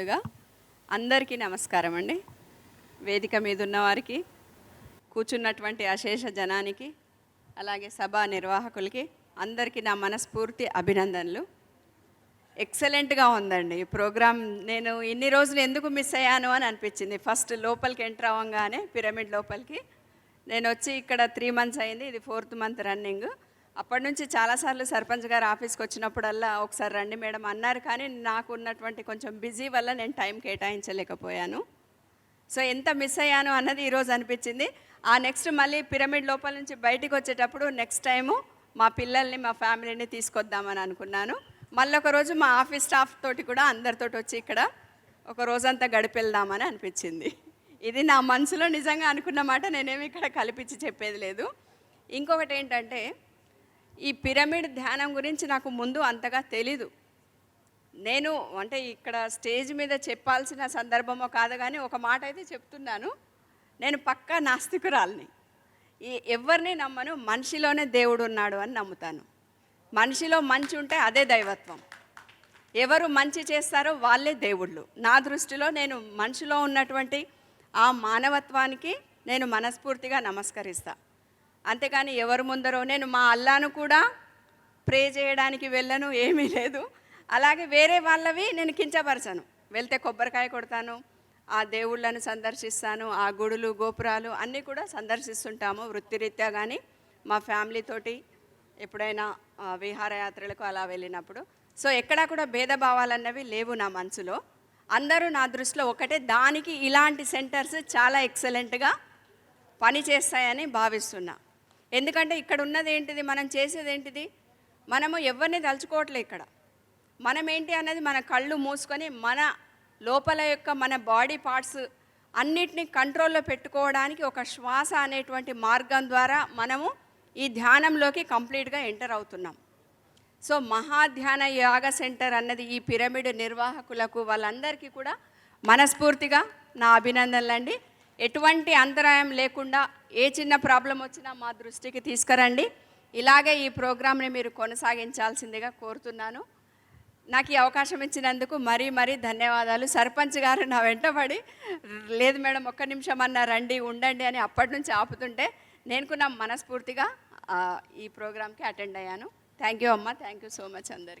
ముందుగా అందరికీ నమస్కారం అండి. వేదిక మీద ఉన్నవారికి కూర్చున్నటువంటి అశేష జనానికి అలాగే సభా నిర్వాహకులకి అందరికీ నా మనస్ఫూర్తి అభినందనలు. ఎక్సలెంట్గా ఉందండి. ఈ ప్రోగ్రామ్ నేను ఇన్ని రోజులు ఎందుకు మిస్ అయ్యాను అని అనిపించింది. ఫస్ట్ లోపలికి ఎంటర్ అవ్వగానే పిరమిడ్ లోపలికి. నేను వచ్చి ఇక్కడ త్రీ మంత్స్ అయింది. ఇది ఫోర్త్ మంత్ రన్నింగ్. అప్పటి నుంచి చాలాసార్లు సర్పంచ్ గారు ఆఫీస్కి వచ్చినప్పుడల్లా ఒకసారి రండి మేడం అన్నారు కానీ నాకు ఉన్నటువంటి కొంచెం బిజీ వల్ల నేను టైం కేటాయించలేకపోయాను. సో ఎంత మిస్ అయ్యాను అన్నది ఈరోజు అనిపించింది. ఆ నెక్స్ట్ మళ్ళీ పిరమిడ్ లోపల నుంచి బయటికి వచ్చేటప్పుడు నెక్స్ట్ టైము మా పిల్లల్ని మా ఫ్యామిలీని తీసుకొద్దామని అనుకున్నాను. మళ్ళీ ఒకరోజు మా ఆఫీస్ స్టాఫ్ తోటి కూడా అందరితోటి వచ్చి ఇక్కడ ఒక రోజంతా గడిపెళ్దామని అనిపించింది. ఇది నా మనసులో నిజంగా అనుకున్న మాట నేనేమి ఇక్కడ కల్పించి చెప్పేది లేదు. ఇంకొకటి ఏంటంటే ఈ పిరమిడ్ ధ్యానం గురించి నాకు ముందు అంతగా తెలీదు. నేను అంటే ఇక్కడ స్టేజ్ మీద చెప్పాల్సిన సందర్భమో కాదు కానీ ఒక మాట అయితే చెప్తున్నాను. నేను పక్కా నాస్తికురాల్ని. ఈ ఎవరిని నమ్మను మనిషిలోనే దేవుడు ఉన్నాడు అని నమ్ముతాను. మనిషిలో మంచి ఉంటే అదే దైవత్వం. ఎవరు మంచి చేస్తారో వాళ్ళే దేవుళ్ళు. నా దృష్టిలో నేను మనిషిలో ఉన్నటువంటి ఆ మానవత్వానికి నేను మనస్ఫూర్తిగా నమస్కరిస్తాను అంతేకాని ఎవరు ముందరో నేను మా అల్లాను కూడా ప్రే చేయడానికి వెళ్ళను ఏమీ లేదు. అలాగే వేరే వాళ్ళవి నేను కించపరచను. వెళ్తే కొబ్బరికాయ కొడతాను ఆ దేవుళ్ళను సందర్శిస్తాను ఆ గుడులు గోపురాలు అన్నీ కూడా సందర్శిస్తుంటాము వృత్తిరీత్యా కానీ మా ఫ్యామిలీతోటి ఎప్పుడైనా విహారయాత్రలకు అలా వెళ్ళినప్పుడు. సో ఎక్కడా కూడా భేదభావాలు అన్నవి లేవు నా మనసులో. అందరూ నా దృష్టిలో ఒకటే దానికి ఇలాంటి సెంటర్స్ చాలా ఎక్సలెంట్గా పని చేస్తాయని భావిస్తున్నా. ఎందుకంటే ఇక్కడ ఉన్నది ఏంటిది మనం చేసేది ఏంటిది మనము ఎవరిని తలుచుకోవట్లే ఇక్కడ. మనం ఏంటి అనేది మన కళ్ళు మూసుకొని మన లోపల యొక్క మన బాడీ పార్ట్స్ అన్నిటిని కంట్రోల్లో పెట్టుకోవడానికి ఒక శ్వాస అనేటువంటి మార్గం ద్వారా మనము ఈ ధ్యానంలోకి కంప్లీట్గా ఎంటర్ అవుతున్నాం. సో మహాధ్యాన యోగ సెంటర్ అన్నది ఈ పిరమిడ్ నిర్వాహకులకు వాళ్ళందరికీ కూడా మనస్ఫూర్తిగా నా అభినందనలు అండి ఎటువంటి అంతరాయం లేకుండా ఏ చిన్న ప్రాబ్లం వచ్చినా మా దృష్టికి తీసుకురండి. ఇలాగే ఈ ప్రోగ్రామ్ని మీరు కొనసాగించాల్సిందిగా కోరుతున్నాను. నాకు ఈ అవకాశం ఇచ్చినందుకు మరీ మరీ ధన్యవాదాలు. సర్పంచ్ గారు నా వెంటబడి లేదు మేడం ఒక్క నిమిషం అన్న రండి ఉండండి అని అప్పటి నుంచి ఆపుతుంటే నేను కూడా మనస్ఫూర్తిగా ఈ ప్రోగ్రామ్కి అటెండ్ అయ్యాను. థ్యాంక్ యూ అమ్మ థ్యాంక్ యూ సో మచ్ అందరికీ.